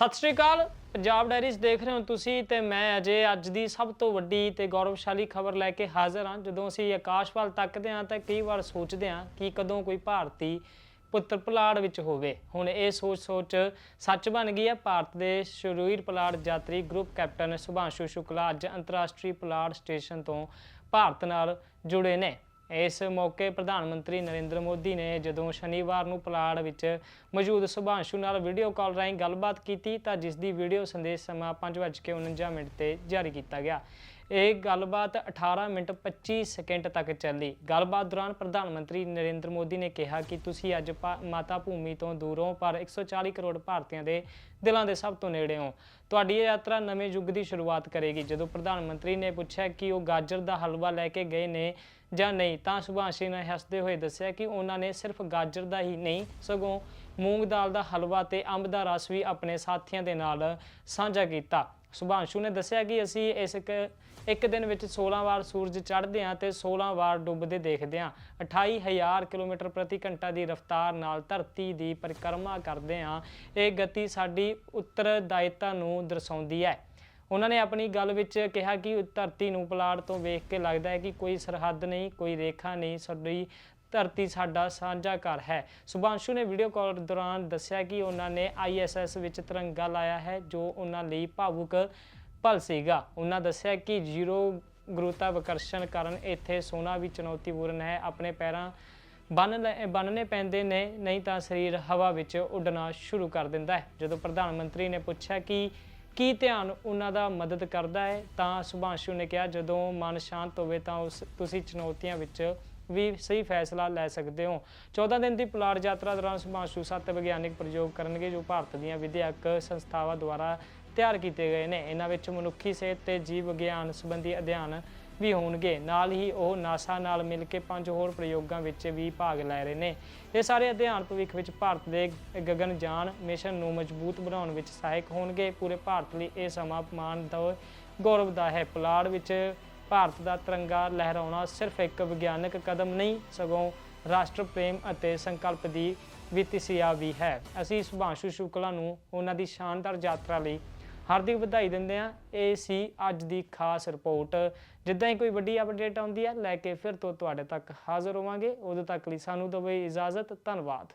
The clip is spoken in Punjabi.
ਸਤਿ ਸ਼੍ਰੀ ਅਕਾਲ, ਪੰਜਾਬ ਡਾਇਰੀਜ਼ ਦੇਖ ਰਹੇ ਹੋ ਤੁਸੀਂ ਤੇ ਮੈਂ ਅਜੇ ਅੱਜ ਦੀ ਸਭ ਤੋਂ ਵੱਡੀ ਤੇ ਗੌਰਵਸ਼ਾਲੀ ਖਬਰ ਲੈ ਕੇ ਹਾਜ਼ਰ ਹਾਂ। ਜਦੋਂ ਅਸੀਂ ਆਕਾਸ਼ ਵੱਲ ਤੱਕਦੇ ਹਾਂ ਤਾਂ ਕਈ ਵਾਰ ਸੋਚਦੇ ਹਾਂ ਕਿ ਕਦੋਂ ਕੋਈ ਭਾਰਤੀ ਪੁੱਤਰ ਪਲਾੜ ਵਿੱਚ ਹੋਵੇ। ਹੁਣ ਇਹ ਸੋਚ-ਸੋਚ ਸੱਚ ਬਣ ਗਈ ਹੈ। ਭਾਰਤ ਦੇ ਸ਼ੁਰੂਰ ਪਲਾੜ ਯਾਤਰੀ ਗਰੁੱਪ ਕੈਪਟਨ ਸੁਭਾਂਸ਼ੂ ਸ਼ੁਕਲਾ ਅੱਜ ਅੰਤਰਰਾਸ਼ਟਰੀ ਪਲਾੜ ਸਟੇਸ਼ਨ ਤੋਂ ਭਾਰਤ ਨਾਲ ਜੁੜੇ ਨੇ। ਇਸ ਮੌਕੇ ਪ੍ਰਧਾਨ ਮੰਤਰੀ ਨਰਿੰਦਰ ਮੋਦੀ ਨੇ ਜਦੋਂ ਸ਼ਨੀਵਾਰ ਨੂੰ ਪਲਾੜ ਵਿੱਚ ਮੌਜੂਦ ਸੁਭਾਂਸ਼ੂ ਨਾਲ ਵੀਡੀਓ ਕਾਲ ਰਾਹੀਂ ਗੱਲਬਾਤ ਕੀਤੀ ਤਾਂ ਜਿਸ ਦੀ ਵੀਡੀਓ ਸੰਦੇਸ਼ ਸਮਾਂ 5:49 ਮਿੰਟ ਤੇ ਜਾਰੀ ਕੀਤਾ ਗਿਆ। ਇਹ ਗੱਲਬਾਤ 18 ਮਿੰਟ 25 ਸੈਕਿੰਡ ਤੱਕ ਚੱਲੀ। ਗੱਲਬਾਤ ਦੌਰਾਨ ਪ੍ਰਧਾਨ ਮੰਤਰੀ ਨਰਿੰਦਰ ਮੋਦੀ ਨੇ ਕਿਹਾ ਕਿ ਤੁਸੀਂ ਅੱਜ ਭਾ- ਮਾਤਾ ਭੂਮੀ ਤੋਂ ਦੂਰੋਂ ਪਰ 140 ਕਰੋੜ ਭਾਰਤੀਆਂ ਦੇ ਦਿਲਾਂ ਦੇ ਸਭ ਤੋਂ ਨੇੜੇ ਹੋ। ਤੁਹਾਡੀ ਇਹ ਯਾਤਰਾ ਨਵੇਂ ਯੁੱਗ ਦੀ ਸ਼ੁਰੂਆਤ ਕਰੇਗੀ। ਜਦੋਂ ਪ੍ਰਧਾਨ ਮੰਤਰੀ ਨੇ ਪੁੱਛਿਆ ਕਿ ਉਹ ਗਾਜਰ ਦਾ ਹਲਵਾ ਲੈ ਕੇ ਗਏ ਨੇ ਜਾਂ ਨਹੀਂ, ਤਾਂ ਸੁਭਾਸ਼ੀ ਨੇ ਹੱਸਦੇ ਹੋਏ ਦੱਸਿਆ ਕਿ ਉਹਨਾਂ ਨੇ ਸਿਰਫ ਗਾਜਰ ਦਾ ਹੀ ਨਹੀਂ, ਸਗੋਂ ਮੂੰਗ ਦਾਲ ਦਾ ਹਲਵਾ ਤੇ ਅੰਬ ਦਾ ਰਸ ਵੀ ਆਪਣੇ ਸਾਥੀਆਂ ਦੇ ਨਾਲ ਸਾਂਝਾ ਕੀਤਾ। ਸੁਭਾਂਸ਼ੂ ਨੇ ਦੱਸਿਆ ਕਿ ਅਸੀਂ ਇਸ ਕ ਇੱਕ ਦਿਨ ਵਿੱਚ 16 ਵਾਰ ਸੂਰਜ ਚੜ੍ਹਦੇ ਹਾਂ ਤੇ 16 ਵਾਰ ਡੁੱਬਦੇ ਦੇਖਦੇ ਹਾਂ। 28000 ਕਿਲੋਮੀਟਰ ਪ੍ਰਤੀ ਘੰਟਾ ਦੀ ਰਫ਼ਤਾਰ ਨਾਲ ਧਰਤੀ ਦੀ ਪਰਿਕਰਮਾ ਕਰਦੇ ਹਾਂ। ਇਹ ਗਤੀ ਸਾਡੀ ਉੱਤਰਦਾਇਤਾ ਨੂੰ ਦਰਸਾਉਂਦੀ ਹੈ। ਉਹਨਾਂ ਨੇ ਆਪਣੀ ਗੱਲ ਵਿੱਚ ਕਿਹਾ ਕਿ ਧਰਤੀ ਨੂੰ ਪਲਾਟ ਤੋਂ ਵੇਖ ਕੇ ਲੱਗਦਾ ਹੈ ਕਿ ਕੋਈ ਸਰਹੱਦ ਨਹੀਂ, ਕੋਈ ਰੇਖਾ ਨਹੀਂ, ਸਾਡੀ ਧਰਤੀ ਸਾਡਾ ਸਾਂਝਾ ਘਰ ਹੈ। ਸੁਭਾਂਸ਼ੂ ਨੇ ਵੀਡੀਓ ਕਾਲ ਦੌਰਾਨ ਦੱਸਿਆ ਕਿ ਉਹਨਾਂ ਨੇ ਆਈਐਸਐਸ ਵਿੱਚ ਤਿਰੰਗਾ ਲਾਇਆ ਹੈ, ਜੋ ਉਹਨਾਂ ਲਈ ਭਾਵੁਕ ਪਲ ਸੀਗਾ। ਉਹਨਾਂ ਦੱਸਿਆ ਕਿ ਜ਼ੀਰੋ ਗੁਰੂਤਾਵਕਰਸ਼ਣ ਕਾਰਨ ਇੱਥੇ ਸੋਨਾ ਵੀ ਚੁਣੌਤੀਪੂਰਨ ਹੈ। ਆਪਣੇ ਪੈਰਾਂ ਬੰਨ ਲੈ- ਬੰਨਣੇ ਪੈਂਦੇ ਨੇ, ਨਹੀਂ ਤਾਂ ਸਰੀਰ ਹਵਾ ਵਿੱਚ ਉੱਡਣਾ ਸ਼ੁਰੂ ਕਰ ਦਿੰਦਾ ਹੈ। ਜਦੋਂ ਪ੍ਰਧਾਨ ਮੰਤਰੀ ਨੇ ਪੁੱਛਿਆ ਕਿ ਕੀ ਧਿਆਨ ਉਹਨਾਂ ਦਾ ਮਦਦ ਕਰਦਾ ਹੈ, ਤਾਂ ਸੁਭਾਂਸ਼ੂ ਨੇ ਕਿਹਾ, ਜਦੋਂ ਮਨ ਸ਼ਾਂਤ ਹੋਵੇ ਤਾਂ ਉਸ, ਤੁਸੀਂ ਚੁਣੌਤੀਆਂ ਵਿੱਚ ਵੀ ਸਹੀ ਫੈਸਲਾ ਲੈ ਸਕਦੇ ਹੋ। 14 ਦਿਨ ਦੀ ਪੁਲਾੜ ਯਾਤਰਾ ਦੌਰਾਨ ਸੁਭਾਸ਼ੂ ਸੱਤ ਵਿਗਿਆਨਿਕ ਪ੍ਰਯੋਗ ਕਰਨਗੇ ਜੋ ਭਾਰਤ ਦੀਆਂ ਵਿਦਿਅਕ ਸੰਸਥਾਵਾਂ ਦੁਆਰਾ ਤਿਆਰ ਕੀਤੇ ਗਏ ਨੇ। ਇਹਨਾਂ ਵਿੱਚ ਮਨੁੱਖੀ ਸਿਹਤ ਤੇ ਜੀਵ ਵਿਗਿਆਨ ਸੰਬੰਧੀ ਅਧਿਐਨ ਵੀ ਹੋਣਗੇ। ਨਾਲ ਹੀ ਉਹ ਨਾਸਾ ਨਾਲ ਮਿਲ ਕੇ ਪੰਜ ਹੋਰ ਪ੍ਰਯੋਗਾਂ ਵਿੱਚ ਵੀ ਭਾਗ ਲੈ ਰਹੇ ਨੇ। ਇਹ ਸਾਰੇ ਅਧਿਐਨ ਭਵਿੱਖ ਵਿੱਚ ਭਾਰਤ ਦੇ ਗਗਨਯਾਨ ਮਿਸ਼ਨ ਨੂੰ ਮਜ਼ਬੂਤ ਬਣਾਉਣ ਵਿੱਚ ਸਹਾਇਕ ਹੋਣਗੇ। ਪੂਰੇ ਭਾਰਤ ਲਈ ਇਹ ਸਮਾਂ ਮਾਣ ਦਾ, ਗੌਰਵ ਦਾ ਹੈ। ਪੁਲਾੜ ਵਿੱਚ ਭਾਰਤ ਦਾ ਤਿਰੰਗਾ ਲਹਿਰਾਉਣਾ ਸਿਰਫ ਇੱਕ ਵਿਗਿਆਨਕ ਕਦਮ ਨਹੀਂ, ਸਗੋਂ ਰਾਸ਼ਟਰ ਪ੍ਰੇਮ ਅਤੇ ਸੰਕਲਪ ਦੀ ਵਿਤਿਸਿਆ ਵੀ ਹੈ। ਅਸੀਂ ਸੁਭਾਸ਼ੂ ਸ਼ੁਕਲਾ ਨੂੰ ਉਹਨਾਂ ਦੀ ਸ਼ਾਨਦਾਰ ਯਾਤਰਾ ਲਈ ਹਾਰਦਿਕ ਵਧਾਈ ਦਿੰਦੇ ਹਾਂ। ਇਹ ਸੀ ਅੱਜ ਦੀ ਖਾਸ ਰਿਪੋਰਟ। ਜਿੱਦਾਂ ਹੀ ਕੋਈ ਵੱਡੀ ਅਪਡੇਟ ਆਉਂਦੀ ਹੈ, ਲੈ ਕੇ ਫਿਰ ਤੋਂ ਤੁਹਾਡੇ ਤੱਕ ਹਾਜ਼ਰ ਹੋਵਾਂਗੇ। ਉਦੋਂ ਤੱਕ ਲਈ ਸਾਨੂੰ ਦਿਓ ਇਜਾਜ਼ਤ। ਧੰਨਵਾਦ।